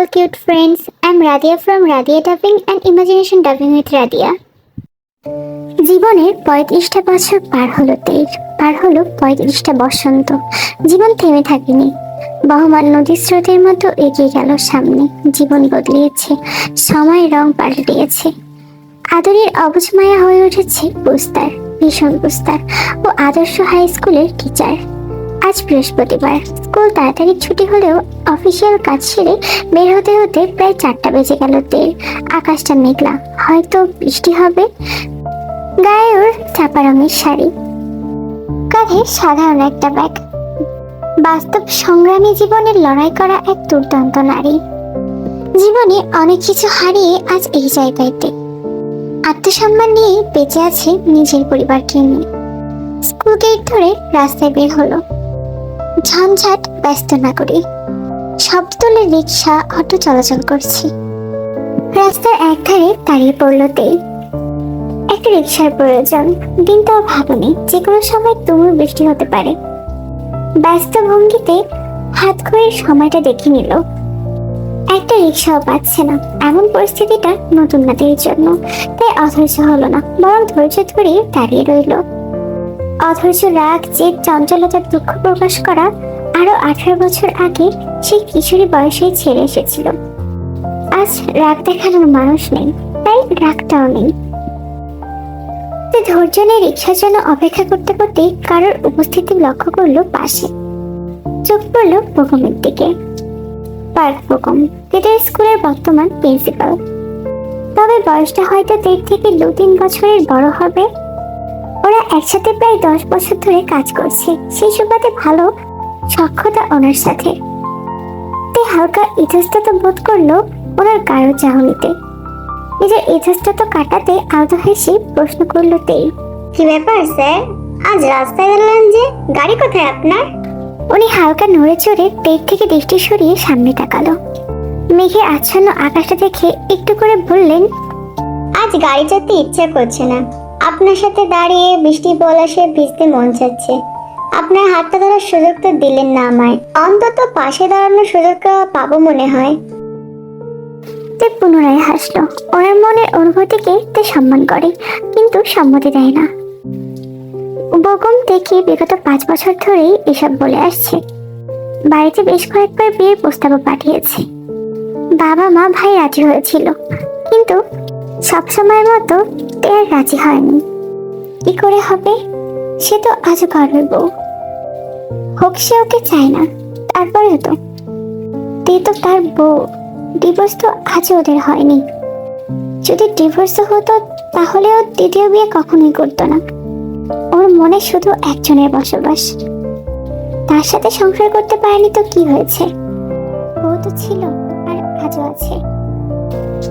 all cute friends. I'm Radia from Radia Dubbing and Imagination Dubbing with Radia. জীবনের পঁয়ত্রিশটা বছর পার হলো তের। পার হলো পঁয়ত্রিশটা বসন্ত। জীবন থেমে থাকেনি। বহমান নদীর স্রোতের মতো এগিয়ে গেল সামনে। জীবন বদলিয়েছে। সময় রং পাল্টিয়েছে আদরের অবজমায়া হয়ে উঠেছে বুস্তার, ভীষণ বুস্তার ও আদর্শ হাই স্কুলের টিচার আজ বৃহস্পতিবার। স্কুল তাড়াতাড়ি ছুটি হলেও অফিসিয়াল কাজ সেরে বের হতে হতে প্রায় চারটা বেজে গেল তেল আকাশটা মেঘলা, হয়তো বৃষ্টি হবে। গায়ে ওর চাপা রঙের শাড়ি। কাঁধে সাধারণ একটা ব্যাগ। বাস্তব সংগ্রামী জীবনের লড়াই করা এক দুর্দান্ত নারী। জীবনে অনেক কিছু হারিয়ে আজ এই জায়গাতে। আত্মসম্মান নিয়ে বেঁচে আছে নিজের পরিবারকে নিয়ে। স্কুল গেট ধরে রাস্তায় বের হলো। ঝঞ্ঝাট ব্যস্ত না করে শব্দ রিক্সা অটো চলাচল করছি। রাস্তার একধারে দাঁড়িয়ে পড়ল তেল একটা রিক্সার প্রয়োজন। দিনটাও ভাবনি যে কোনো সময় তুমুল বৃষ্টি হতে পারে। ব্যস্ত ভঙ্গিতে হাত ঘড়ির সময়টা দেখে নিল। একটা রিক্সাও পাচ্ছে না। এমন পরিস্থিতিটা নতুন নাতির জন্য। তাই অধৈর্য হলো না, বরং ধৈর্য ধরে দাঁড়িয়ে রইল। অধৈর্য রাগ, জেদ চঞ্চলতার দুঃখ প্রকাশ করা আরও আঠারো বছর আগে সেই কিশোরী বয়সে ছেড়ে এসেছিল। আজ রাগ দেখানোর মানুষ নেই, তাই রাগটাও নেই। ধৈর্য নিয়ে রিক্সার জন্য অপেক্ষা করতে করতে কারোর উপস্থিতি লক্ষ্য করল পাশে। চোখ পড়ল বেগমের দিকে। পার্ক বেগম, এদের স্কুলের বর্তমান প্রিন্সিপাল। তবে বয়সটা হয়তো দেড় থেকে দু তিন বছরের বড় হবে ওরা একসাথে প্রায় দশ বছর ধরে কাজ করছে। সেই সুবাদে ভালো সক্ষতা ওনার সাথে। তে হালকা ইতস্তত বোধ করল ওনার কারও চাহনিতে। নিজের ইতস্তত কাটাতে আলতো হেসে প্রশ্ন করল তেই কি ব্যাপার স্যার? আজ রাস্তায় দাঁড়ালেন যে গাড়ি কোথায় আপনার? উনি হালকা নড়ে চড়ে পেট থেকে দৃষ্টি সরিয়ে সামনে তাকালো। মেঘে আচ্ছন্ন আকাশটা দেখে একটু করে বললেন আজ গাড়ি চালাতে ইচ্ছা করছে না। আপনার সাথে দাঁড়িয়ে বৃষ্টি পলাশে ভিজতে মন চাচ্ছে। আপনার হাতটা ধরার সুযোগ তো দিলেন না আমায়। অন্তত পাশে দাঁড়ানোর সুযোগটা পাবো মনে হয়। তে পুনরায় হাসলো। ওনার মনের অনুভূতিকে তে সম্মান করে, কিন্তু সম্মতি দেয় না। বগম দেখে বিগত পাঁচ বছর ধরেই এসব বলে আসছে। বাড়িতে বেশ কয়েকবার বিয়ের প্রস্তাবও পাঠিয়েছে। বাবা মা ভাই রাজি হয়েছিল, কিন্তু সবসময়ের মতো আর রাজি হয়নি। কি করে হবে? সে তো আজও কারোর বউ। হোক সে ওকে চায় না, তারপরেও তো। তে তো তার বউ ডিভোর্স তো আজও ওদের হয়নি। যদি ডিভোর্স হতো তাহলেও দ্বিতীয় বিয়ে কখনোই করতো না। ওর মনে শুধু একজনের বসবাস। তার সাথে সংসার করতে পারেনি তো কি হয়েছে? ও তো ছিল, আর আজও আছে।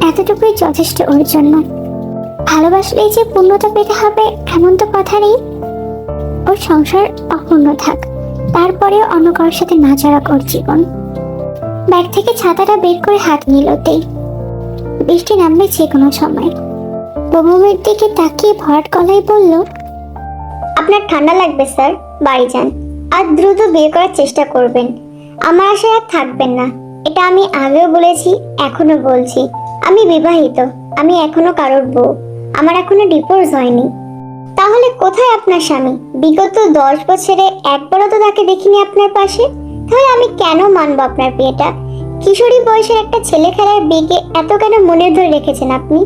এতটুকুই যথেষ্ট ওর জন্য। ভালোবাসলেই যে পূর্ণতা পেতে হবে, এমন তো কথা নেই। ওর সংসার অপূর্ণ থাক, তারপরেও অন্য কারোর সাথে না জড়াক ওর জীবন। ব্যাগ থেকে ছাতাটা বের করে হাত নিলতেই বৃষ্টি নামবে যে কোনো সময়। বৌমের দিকে তাকিয়ে ভরাট গলায় বলল, আপনার ঠান্ডা লাগবে, স্যার। বাড়ি যান। আর দ্রুত বিয়ে করার চেষ্টা করবেন। আমার আশায় আর থাকবেন না। এটা আমি আগেও বলেছি এখনও বলছি। আমি বিবাহিত, আমি এখনও কারোর বউ। আমার এখনও ডিভোর্স হয়নি। তাহলে কোথায় আপনার স্বামী? বিগত দশ বছরে একবারও তো তাকে দেখিনি আপনার পাশে? তাহলে আমি কেন মানবো আপনার বিয়েটা? কিশোরী বয়সের একটা ছেলে খেলার বিয়েকে এত কেন মনে ধরে রেখেছেন আপনি?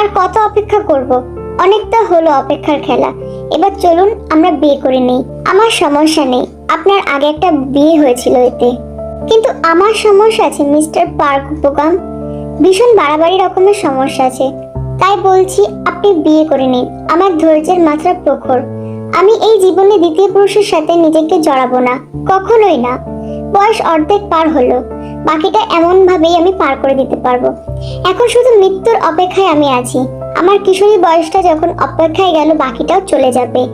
আর কত অপেক্ষা করব? অনেকটা হলো অপেক্ষার খেলা। এবার চলুন আমরা বিয়ে করে নেই। আমার সমস্যা নেই। আপনার আগে একটা বিয়ে হয়েছিল এতে। কিন্তু আমার সমস্যা আছে, মিস্টার পার্ক উপকাম ভীষণ বাড়াবাড়ি রকমের সমস্যা আছে। তাই বলছি, আপনি বিয়ে করে নিন। আমার ধৈর্যের মাত্রা প্রখর। আমি এই জীবনে দ্বিতীয় পুরুষের সাথে নিজেকে জড়াবো না। কখনোই না। বয়স অর্ধেক পার হলো। বাকিটা এমন ভাবেই আমি পার করে দিতে পারব। এখন শুধু মৃত্যুর অপেক্ষায় আমি আছি। আমার কিশোরী বয়সটা যখন অপেক্ষায় গেল, বাকিটাও চলে যাবে।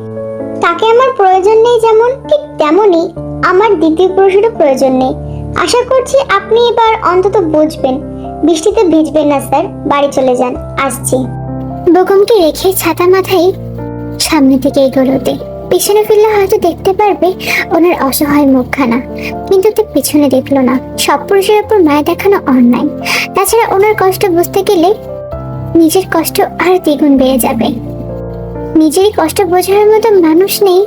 তাকে আমার প্রয়োজন নেই যেমন, ঠিক তেমনই আমার দ্বিতীয় পুরুষেরও প্রয়োজন নেই। আশা করছি আপনি এবার অন্তত বুঝবেন বৃষ্টিতে ভিজবেন না, স্যার। বাড়ি চলে যান। আসছি। বেগমকে রেখে ছাতা মাথায় সামনে থেকে এগোলোতে পিছনে ফিরলে হয়তো দেখতে পারবে ওনার অসহায় মুখখানা। কিন্তু তে পিছনে দেখল না। সব পুরুষের উপর মায়া দেখানো অন্যায়। তাছাড়া ওনার কষ্ট বুঝতে গেলে নিজের কষ্ট আর দ্বিগুণ বেড়ে যাবে। নিজেরই কষ্ট বোঝার মতো মানুষ নেই।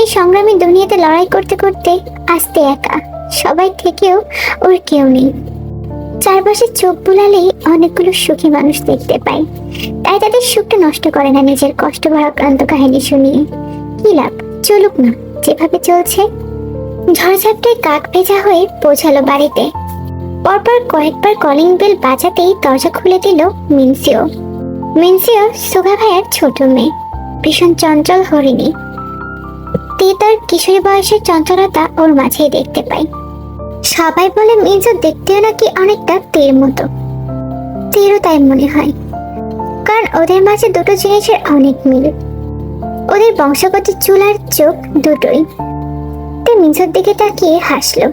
এই সংগ্রামী দুনিয়াতে লড়াই করতে করতে আস্তে একা। সবাই থেকেও ওর কেউ নেই। চারপাশে চোখ বুলালেই অনেকগুলো সুখী মানুষ দেখতে পাই। তাই তাদের সুখটা নষ্ট করে না নিজের কষ্ট ভারাক্রান্ত কাহিনী শুনিয়ে কি লাভ? চলুক না, যেভাবে চলছে। ঝড়ঝাপটায় কাক ভেজা হয়ে পৌঁছালো বাড়িতে। পরপর কয়েকবার কলিং বেল বাজাতেই দরজা খুলে দিল মিনসিও। মিনসিও সুগা ভাইয়ার ছোট মেয়ে, ভীষণ চঞ্চল হরিণী। তে তার কিশোরী বয়সের চঞ্চলতা ওর মাঝেই দেখতে পাই। সবাই বলে মিনসো দেখতেও নাকি অনেকটা তের মতো। তেরও তাই মনে হয়। কারণ ওদের মাঝে দুটো জিনিসের অনেক মিল। ওদের বংশগত চুল আর চোখ দুটোই। তে মিনসোর দিকে তাকিয়ে হাসলো।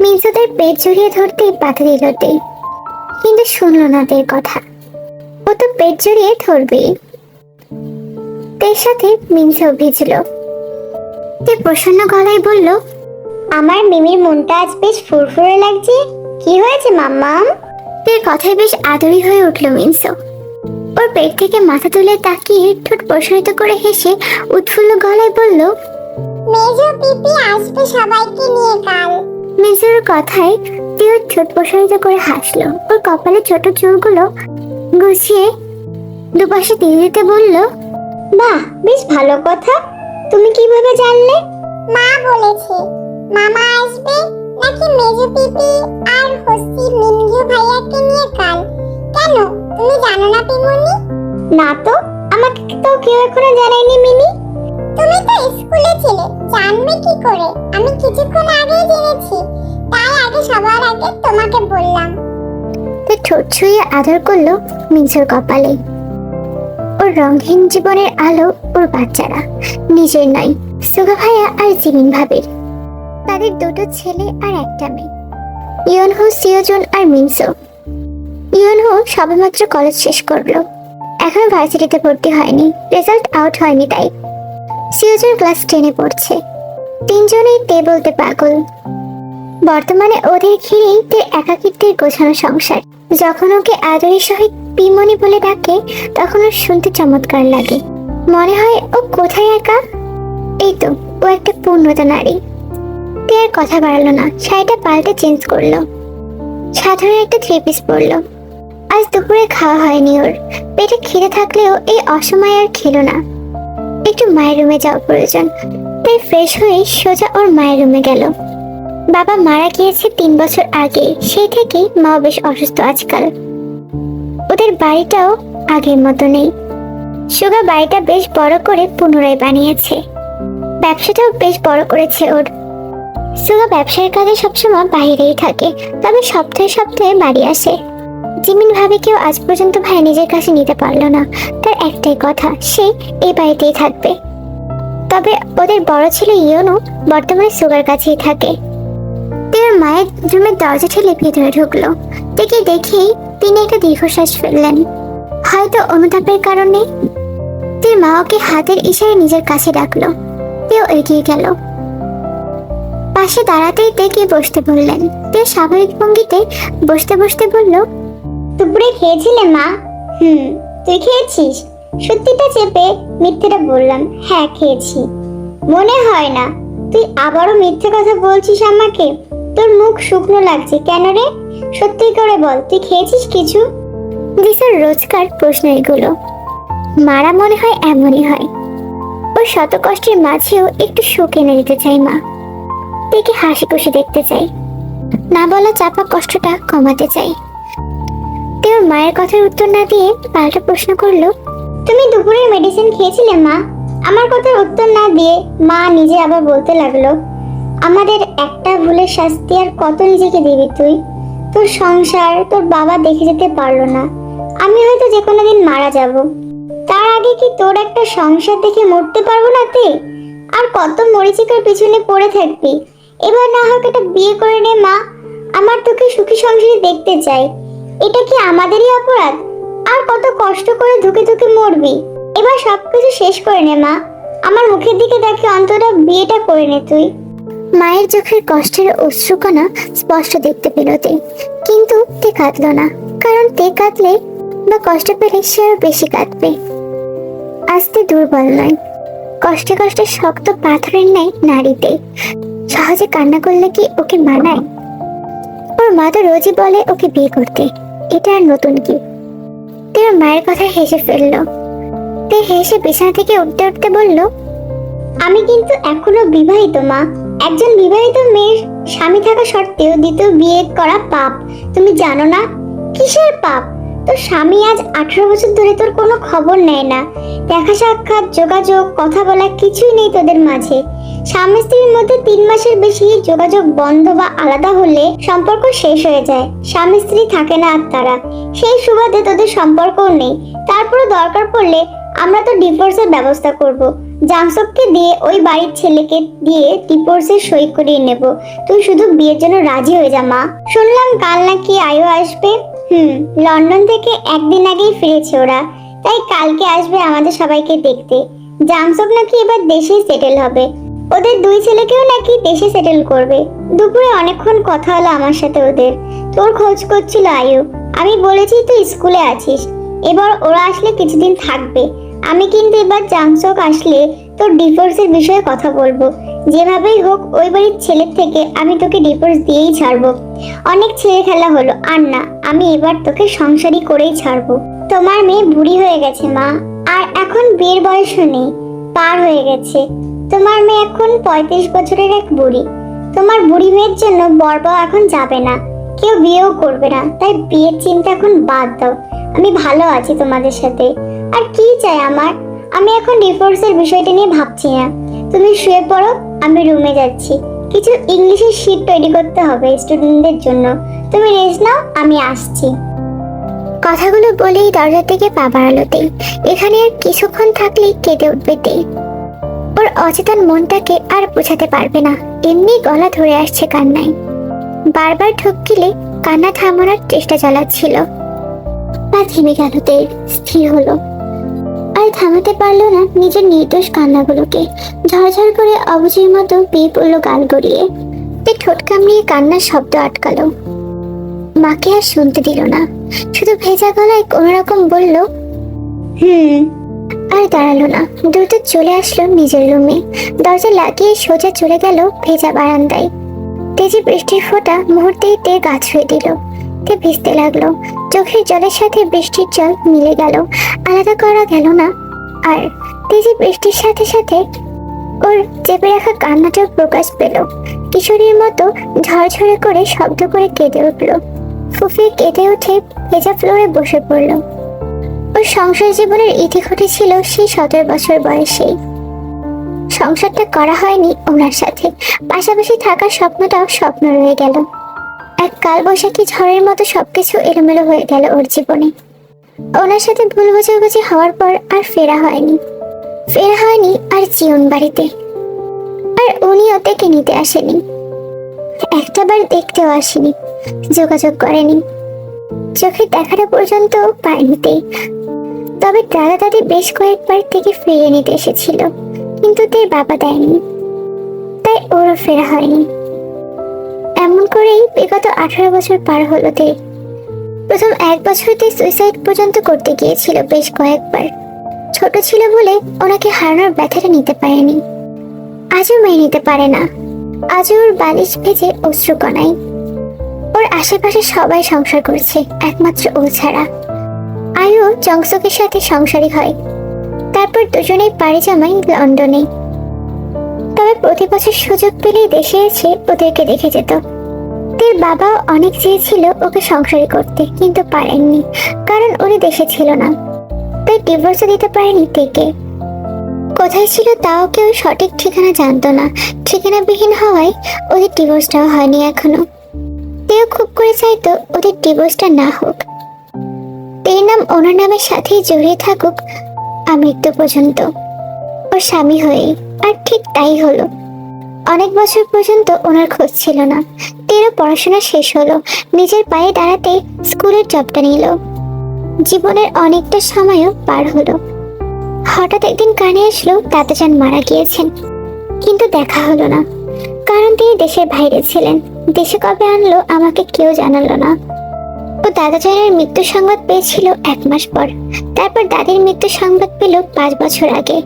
মিনসোদের পেট জড়িয়ে ধরতেই বাধা দিল তে কিন্তু শুনলো না তের কথা। ও তো পেট জড়িয়ে ধরবেই। তের সাথে মিনসো ভিজলো। তে প্রসন্ন গলায় বলল আমার মিমির মনটা আজ বেশ ফুরফুরে লাগছে। কি হয়েছে মাম্মাম? তের কথায় বেশ আদরি হয়ে উঠল মিনসো। ওর পেট থেকে মাথা তুলে তাকিয়ে ঠোঁট প্রসারিত করে হেসে উৎফুল্ল গলায় বলল মেজো পিপি আসবে সবাইকে নিয়ে কাল। মিনসোর কথায় তেও ঠোঁট প্রসারিত করে হাসলো। ওর কপালে ছোট চুলগুলো গুছিয়ে দুপাশে দিয়ে দিতে বলল বাহ বেশ ভালো কথা। তুমি কীভাবে জানলে? মা বলেছে। মামা আসবে নাকি মেজো পিপি আর হস্তি মিনজু ভাইয়াকে নিয়ে কাল? কেন? তুমি জানো না পিমনি? না তো আমাকে তো কেউ এখনও জানায়নি মিনি তুমি তো স্কুলে ছিলে জানবে কি করে? আমি কিছুক্ষণ আগেই জেনেছি তাই আগে সবার আগে তোমাকে বললাম। তে ঠোঁট ছুঁয়ে আদর করল মিনসোর কপালে। ওর রঙহীন জীবনের আলো ওর বাচ্চারা নিজের নয় সুগা ভাইয়া আর জিমিন ভাবির। তাদের দুটো ছেলে আর একটা মেয়ে। ইয়নহো সিওজুন আর মিনসো। ইয়নহো সবেমাত্র কলেজ শেষ করল। এখন ভার্সিটিতে ভর্তি হয়নি, রেজাল্ট আউট হয়নি তাই। সিওজুন ক্লাস টেনে পড়ছে। তিনজনেই তে বলতে পাগল। বর্তমানে ওদের ঘিরেই তে একাকিত্বের গোছানো সংসার। যখন ওকে আদরের সহিত পিমনি বলে ডাকে, তখন ওর শুনতে চমৎকার লাগে। মনে হয় ও কোথায় একা? এই তো, ও একটা পূর্ণতা নারী। তে আর কথা বাড়ালো না। শাড়িটা পাল্টে চেঞ্জ করল। সাধারণ একটা থ্রি পিস পরলো। আজ দুপুরে খাওয়া হয়নি ওর। পেটে খিদে থাকলেও এই অসময়ে আর খেলো না। একটু মায়ের রুমে যাওয়া প্রয়োজন। তাই ফ্রেশ হয়ে সোজা ওর মায়ের রুমে গেল। বাবা মারা গিয়েছে তিন বছর আগে। সেই থেকেই মা বেশ অসুস্থ আজকাল। ওদের বাড়িটাও আগের মতো নেই। সুগা বাড়িটা বেশ বড় করে পুনরায় বানিয়েছে। ব্যবসাটাও বেশ বড় করেছে ওর। সুগা ব্যবসার কাজে সবসময় বাইরেই থাকে, তবে সপ্তাহে সপ্তাহে বাড়ি আসে। জিমিন ভাবে কেউ আজ পর্যন্ত ভাই নিজের কাছে নিতে পারল না। তার একটাই কথা, সে এই বাড়িতেই থাকবে। তবে ওদের বড় ছেলে ইয়নু বর্তমানে সুগার কাছেই থাকে। তের মায়ের রুমের দরজা ঠেলে ভেতরে ঢুকলো। দেখে দেখেই তিনি একটা দীর্ঘশ্বাস ফেললেন। হয়তো অনুতাপের কারণে। তের মা ওকে হাতের ইশারায় নিজের কাছে ডাকলো। তেও এগিয়ে গেল। পাশে দাঁড়াতেই দেখে বসতে বললেন। তে স্বাভাবিক ভঙ্গিতে বসতে বসতে বলল দুপুরে খেয়েছিলে মা? হুম তুই খেয়েছিস? সত্যিটা চেপে মিথ্যেটা বললাম হ্যাঁ খেয়েছি। মনে হয় না তুই আবারও মিথ্যে কথা বলছিস আমাকে? তোর মুখ শুকনো লাগছে কেন রে? সত্যি করে বল তুই খেয়েছিস কিছু? দিশার রোজকার প্রশ্ন এগুলো। মারা মনে হয় এমনই হয়। ওর শত কষ্টের মাঝেও একটু সুখ এনে দিতে চাই মা। দেখে হাসি খুশি দেখতে চাই। না বলা চাপা কষ্টটা কমাতে চাই। তেও মায়ের কথার উত্তর না দিয়ে পাল্টা প্রশ্ন করল, তুমি দুপুরে মেডিসিন খেয়েছিলে, মা? আমার কথার উত্তর না দিয়ে মা নিজে আবার বলতে লাগল, আমাদের একটা ভুলের শাস্তি আর কত নিজেকে দিবি তুই? তোর সংসার, তোর বাবা দেখে যেতে পারল না। আমি হয়তো যে কোনো দিন মারা যাব। তার আগে কি তোর একটা সংসার দেখে মরতে পারব না তে আর কত মরিচিকার পিছনে পড়ে থাকবি? এবার না হোক একটা বিয়ে করে নে, মা। আমার তোকে সুখী সংসারে দেখতে চাই। এটা কি আমাদেরই অপরাধ? আর কত কষ্ট করে ধুকে ধুকে মরবি। এবার সবকিছু শেষ করে নে, মা। আমার মুখের দিকে দেখে অন্তত বিয়েটা করে নে তুই। মায়ের চোখের কষ্টের অশ্রুকণা স্পষ্ট দেখতে পেল তে। কিন্তু তে কাঁদল না, কারণ তে কাঁদলে বা কষ্ট পেলে সে আরও বেশি কাঁদবে। আস্তে দুর্বল নয়। কষ্টে কষ্টে শক্ত পাথরের ন্যায় নারীতে। সহজে কান্না করলে কি ওকে মানায়? ওর মা তো রোজই বলে ওকে বিয়ে করতে। এটা আর নতুন কি? তে মায়ের কথা হেসে ফেলল। তে হেসে বিছানা থেকে উঠতে উঠতে বলল, আমি কিন্তু এখনও বিবাহিত, মা। একজন বিবাহিত মেয়ের স্বামী থাকা সত্ত্বেও দ্বিতীয় বিয়ে করা পাপ। তুমি জানো না? কিসের পাপ? তোর স্বামী আজ আঠারো বছর ধরে তোর কোনো খবর নেয় না। দেখা সাক্ষাৎ, যোগাযোগ, কথা বলা কিছুই নেই তোদের মাঝে। স্বামী স্ত্রীর মধ্যে তিন মাসের বেশি যোগাযোগ বন্ধ বা আলাদা হলে সম্পর্ক শেষ হয়ে যায়। স্বামী স্ত্রী থাকে না আর তারা। সেই সুবাদে তোদের সম্পর্কও নেই। তারপরে দরকার পড়লে আমরা তো ডিভোর্সের ব্যবস্থা করব। জাংসককে দিয়ে ওই বাড়ির ছেলেকে দিয়ে ডিভোর্সের সই করিয়ে নেব। তুই শুধু বিয়ের জন্য রাজি হয়ে যা, মা। শুনলাম কাল নাকি আয়ু আসবে। হুম, লন্ডন থেকে একদিন আগেই ফিরেছে ওরা। তাই কালকে আসবে আমাদের সবাইকে দেখতে। জাংসক নাকি এবার দেশেই সেটেল হবে। ওদের দুই ছেলেকেও নাকি দেশে সেটেল করবে। দুপুরে অনেকক্ষণ কথা হলো আমার সাথে ওদের। তোর খোঁজ করছিল আয়ু। আমি বলেছি, তুই স্কুলে আছিস। এবার ওরা আসলে কিছুদিন থাকবে। আমি কিন্তু এবার জাংসক আসলে তোর ডিভোর্সের বিষয়ে কথা বলব। যেভাবেই হোক, ওই বাড়ির ছেলের থেকে আমি তোকে ডিভোর্স দিয়েই ছাড়বো। অনেক ছেলে খেলা হলো। আর না আমি এবার তোকে সংসারী করেই ছাড়বো। তোমার মেয়ে বুড়ি হয়ে গেছে মা। আর এখন বিয়ের বয়সও নেই। পার হয়ে গেছে। তোমার মেয়ে এখন পঁয়ত্রিশ বছরের এক বুড়ি। তোমার বুড়ি মেয়ের জন্য বরবাও এখন যাবে না। কেউ বিয়েও করবে না। তাই বিয়ের চিন্তা এখন বাদ দাও। আমি ভালো আছি তোমাদের সাথে। আর কি চাই আমার? আমি এখন ডিভোর্সের বিষয়টা নিয়ে ভাবছি না। তুমি শুয়ে পড়ো, আমি রুমে যাচ্ছি। কিছু ইংলিশের শিট তৈরি করতে হবে স্টুডেন্টদের জন্য। তুমি রেস্ট নাও, আমি আসছি। কথাগুলো বলেই দরজা থেকে পা বাড়ালোতেই এখানে আর কিছুক্ষণ থাকলেই কেঁদে উঠবে তেই। ওর অচেতন মনটাকে আর বোঝাতে পারবে না। এমনি গলা ধরে আসছে কান্নায়। বারবার ঠকিলে কান্না থামানোর চেষ্টা চালাচ্ছিল। পা থেমে গেল তের স্থির হলো। আর থামাতে পারল না নিজের নির্দোষ কান্নাগুলোকে। ঝরঝর করে অবুঝের মতো বিয়ে পড়ল গাল গড়িয়ে। তে ঠোঁট কামড়িয়ে কান্নার শব্দ আটকালো। মাকে আর শুনতে দিল না। শুধু ভেজা গলায় কোনো রকম বলল, হুম আর দাঁড়াল না। দ্রুত চলে আসলো নিজের রুমে। দরজা লাগিয়ে সোজা চলে গেল ভেজা বারান্দায়। তেজি বৃষ্টির ফোঁটা মুহূর্তেই তে গা ছুঁয়ে দিল। তে ভিজতে লাগল। চোখের জলের সাথে বৃষ্টির জল মিলে গেল। আলাদা করা গেল না। আর তেজি বৃষ্টির সাথে সাথে ওর চেপে রাখা কান্নাটাও প্রকাশ পেল। কিশোরীর মতো ঝরঝরে করে শব্দ করে কেঁদে উঠল। ফুফিয়ে কেঁদে উঠে ভেজা ফ্লোরে বসে পড়ল। সংসার জীবনের ইতি ঘটেছিল সেই সতেরো বছর বয়সে সংসারটা করা হয়নি ওনার সাথে। পাশাপাশি থাকার স্বপ্নটাও স্বপ্ন রয়ে গেল। এক কালবৈশাখী ঝড়ের মতো সবকিছু এলোমেলো হয়ে গেল ওর জীবনে। ওনার সাথে ভুল বোঝাবুঝি হওয়ার পর আর ফেরা হয়নি। ফেরা হয়নি আর জীবন বাড়িতে। আর উনিও তাকে নিতে আসেনি। একটাবার দেখতেও আসেনি। যোগাযোগ করেনি। চোখের দেখাটা পর্যন্ত পায়নি তে। তবে দাদা দাদি বেশ কয়েকবার থেকে ফিরিয়ে নিতে এসেছিল, কিন্তু তের বাবা দেয়নি। তাই ওরও ফেরা হয়নি। এমন করেই বিগত আঠারো বছর পার হলো তে। প্রথম এক বছরতে সুইসাইড পর্যন্ত করতে গিয়েছিল বেশ কয়েকবার। ছোট ছিল বলে ওনাকে হারানোর ব্যথাটা নিতে পারেনি। আজও মেয়ে নিতে পারে না। আজও ওর বালিশ ভেজে অশ্রু কণায় ওর আশেপাশে সবাই সংসার করছে, একমাত্র ও ছাড়া। আয়ু জংসকের সাথে সংসারী হয়। তারপর দুজনেই পাড়ি জামাই লন্ডনে। তবে প্রতি বছর সুযোগ পেলেই দেশে এসে ওদেরকে দেখে যেত। তার বাবাও অনেক চেয়েছিল ওকে সংসারী করতে, কিন্তু পারেননি, কারণ উনি দেশে ছিল না। তাই ডিভোর্সও দিতে পারেনি থেকে। কোথায় ছিল তাও কেউ সঠিক ঠিকানা জানতো না। ঠিকানাবিহীন হওয়ায় ওদের ডিভোর্সটাও হয়নি এখনও। তেও খুব করে চাইতো ওদের ডিভোর্সটা না হোক। তের নাম ওনার নামের সাথেই জড়িয়ে থাকুক আমৃত্যু পর্যন্ত। ওর স্বামী হয়ে আর ঠিক তাই হলো। অনেক বছর পর্যন্ত ওনার খোঁজ ছিল না। তেরও পড়াশোনা শেষ হলো। নিজের পায়ে দাঁড়াতে স্কুলের জবটা নিল। জীবনের অনেকটা সময়ও পার হলো। হঠাৎ একদিন কানে আসলো, দাদাজান মারা গিয়েছেন। কিন্তু দেখা হলো না। কারণ তিনি দেশের বাইরে ছিলেন। দেশে কবে আনলো আমাকে কেউ জানালো না। ও দাদাজানের মৃত্যু সংবাদ পেয়েছিল এক মাস পর। তারপর দাদির মৃত্যু সংবাদ পেল পাঁচ বছর আগে।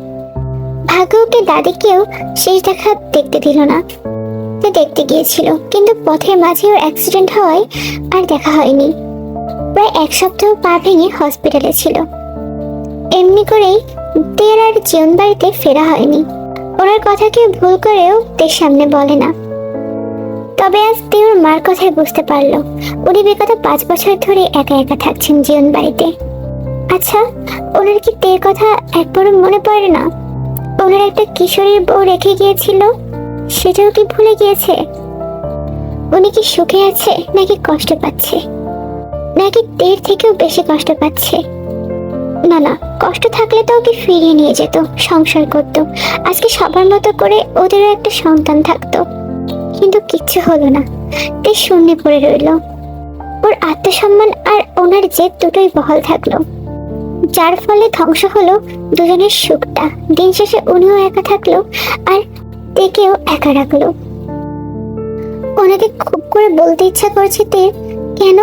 ভাগ্য ওকে দাদিকেও শেষ দেখা দেখতে দিল না। সে দেখতে গিয়েছিল, কিন্তু পথের মাঝে ওর অ্যাক্সিডেন্ট হওয়ায় আর দেখা হয়নি। প্রায় এক সপ্তাহ পা ভেঙে হসপিটালে ছিল। এমনি করেই দের আর জীবন বাড়িতে ফেরা হয়নি। ওনার কথা কেউ ভুল করেও দের সামনে বলে না। তবে আজ তে ওর মার কথায় বুঝতে পারল। উনি বিগত পাঁচ বছর ধরে একা একা থাকছেন জীবন বাড়িতে আচ্ছা ওনার কি তের কথা একবারও মনে পড়ে না? ওনার একটা কিশোরীর বউ রেখে গিয়েছিল, সেটাও কি ভুলে গিয়েছে? উনি কি সুখে আছে নাকি কষ্ট পাচ্ছে? নাকি তের থেকেও বেশি কষ্ট পাচ্ছে? না না, কষ্ট থাকলে তো ওকে ফিরিয়ে নিয়ে যেত, সংসার করত। আজকে সবার মতো করে ওদেরও একটা সন্তান থাকতো। কিন্তু কিচ্ছু হলো না। তে শূন্যে পড়ে রইল। ওর আত্মসম্মান আর ওনার জেদ দুটোই বহাল থাকল। যার ফলে ধ্বংস হলো দুজনের সুখটা। দিন শেষে উনিও একা থাকল আর তেকেও একা রাখল। ওনাকে খুব করে বলতে ইচ্ছা করছে তে, কেন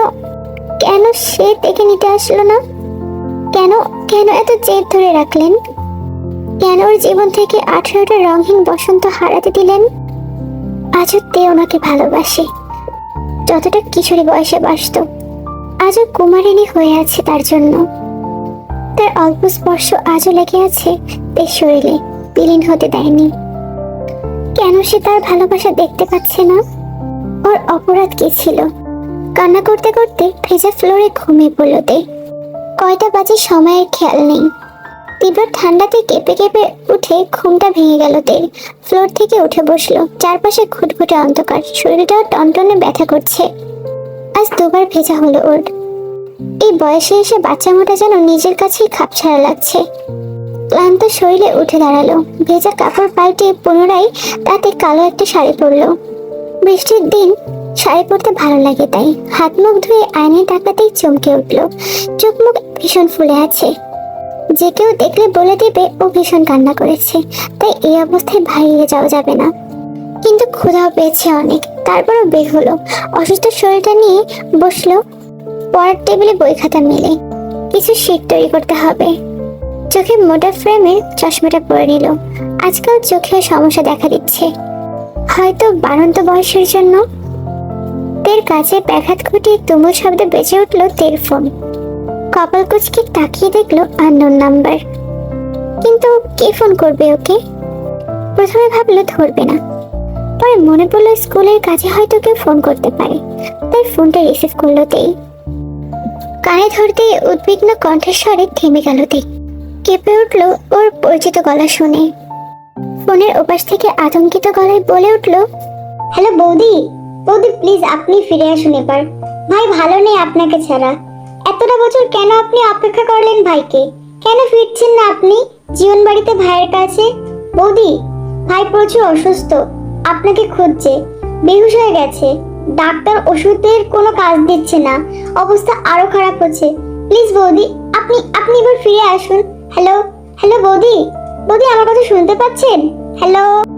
কেন সে তেকে নিতে আসলো না? কেন কেন এত জেদ ধরে রাখলেন? কেন ওর জীবন থেকে আঠেরোটা রঙহীন বসন্ত হারাতে দিলেন? আজও তে ওনাকে ভালোবাসে। যতটা কিশোরী বয়সে বাসত, আজও কুমারিনী হয়ে আছে তার জন্য। তার অল্প স্পর্শ আজও লেগে আছে তের শরীরে, বিলীন হতে দেয়নি। কেন সে তার ভালোবাসা দেখতে পাচ্ছে না? ওর অপরাধ কি ছিল? কান্না করতে করতে ভেজা ফ্লোরে ঘুমিয়ে পড়ল কয়টা বাজে সময়ের খেয়াল নেই। তীব্র ঠান্ডাতে কেঁপে কেঁপে উঠে ঘুমটা ভেঙে গেল তের ফ্লোর থেকে উঠে বসল। চারপাশে ঘুটঘুটে অন্ধকার। শরীরটাও টনটনে ব্যথা করছে। আজ দুবার ভেজা হলো ওর। এই বয়সে এসে বাচ্চা মোটা যেন নিজের কাছেই খাপছাড়া লাগছে। ক্লান্ত শরীরে উঠে দাঁড়াল। ভেজা কাপড় পাল্টে পুনরায় তাতে কালো একটা শাড়ি পরলো। বৃষ্টির দিন শাড়ি পরতে ভালো লাগে তাই। হাত মুখ ধুয়ে আয়নায় তাকাতেই চমকে উঠল। চোখ মুখ ভীষণ ফুলে আছে। যে কেউ দেখলে বলে দেবে ও ভীষণ কান্না করেছে। তাই এই অবস্থায় বাইরে যাওয়া যাবে না। কিন্তু ক্ষুধাও পেয়েছে অনেক। তারপরও বের হলো। অসুস্থ শরীরটা নিয়ে বসল। পড়ার টেবিলে বই খাতা মেলে। কিছু শীট তৈরি করতে হবে। চোখে মোটা ফ্রেমের চশমাটা পরে নিল। আজকাল চোখে সমস্যা দেখা দিচ্ছে। হয়তো বাড়ন্ত বয়সের জন্য। তের কাছে ব্যাঘাত ঘটিয়ে তুমুল শব্দে বেঁচে উঠল তের ফোন। কপাল কুচকে তাকিয়ে দেখল আননোন নাম্বার। কিন্তু কে ফোন করবে ওকে? প্রথমে ভাবলো ধরবে না। পরে মনে পড়ল স্কুলের কাছে হয়তো কেউ ফোন করতে পারে। তাই ফোনটা রিসিভ করল তেই। কানে ধরতে উদ্বিগ্ন কণ্ঠস্বরে থেমে গেল তে কেঁপে উঠল ওর পরিচিত গলা শুনে। ফোনের ওপাশ থেকে আতঙ্কিত গলায় বলে উঠল, হ্যালো বৌদি বৌদি প্লিজ আপনি ফিরে আসুন এবার। ভাই ভালো নেই আপনাকে ছাড়া। এতটা বছর কেন আপনি অপেক্ষা করলেন ভাইকে? কেন ফিরছেন না আপনি? জীবন বাড়িতে ভাইয়ের কাছে? বৌদি, ভাই প্রচুর অসুস্থ। আপনাকে খুঁজছে। বেহুশ হয়ে গেছে। ডাক্তার ওষুধের কোনো কাজ দিচ্ছে না। অবস্থা আরও খারাপ হচ্ছে। প্লিজ বৌদি, আপনি আপনি এবার ফিরে আসুন। হ্যালো হ্যালো বৌদি। বৌদি আমার কথা শুনতে পাচ্ছেন? হ্যালো।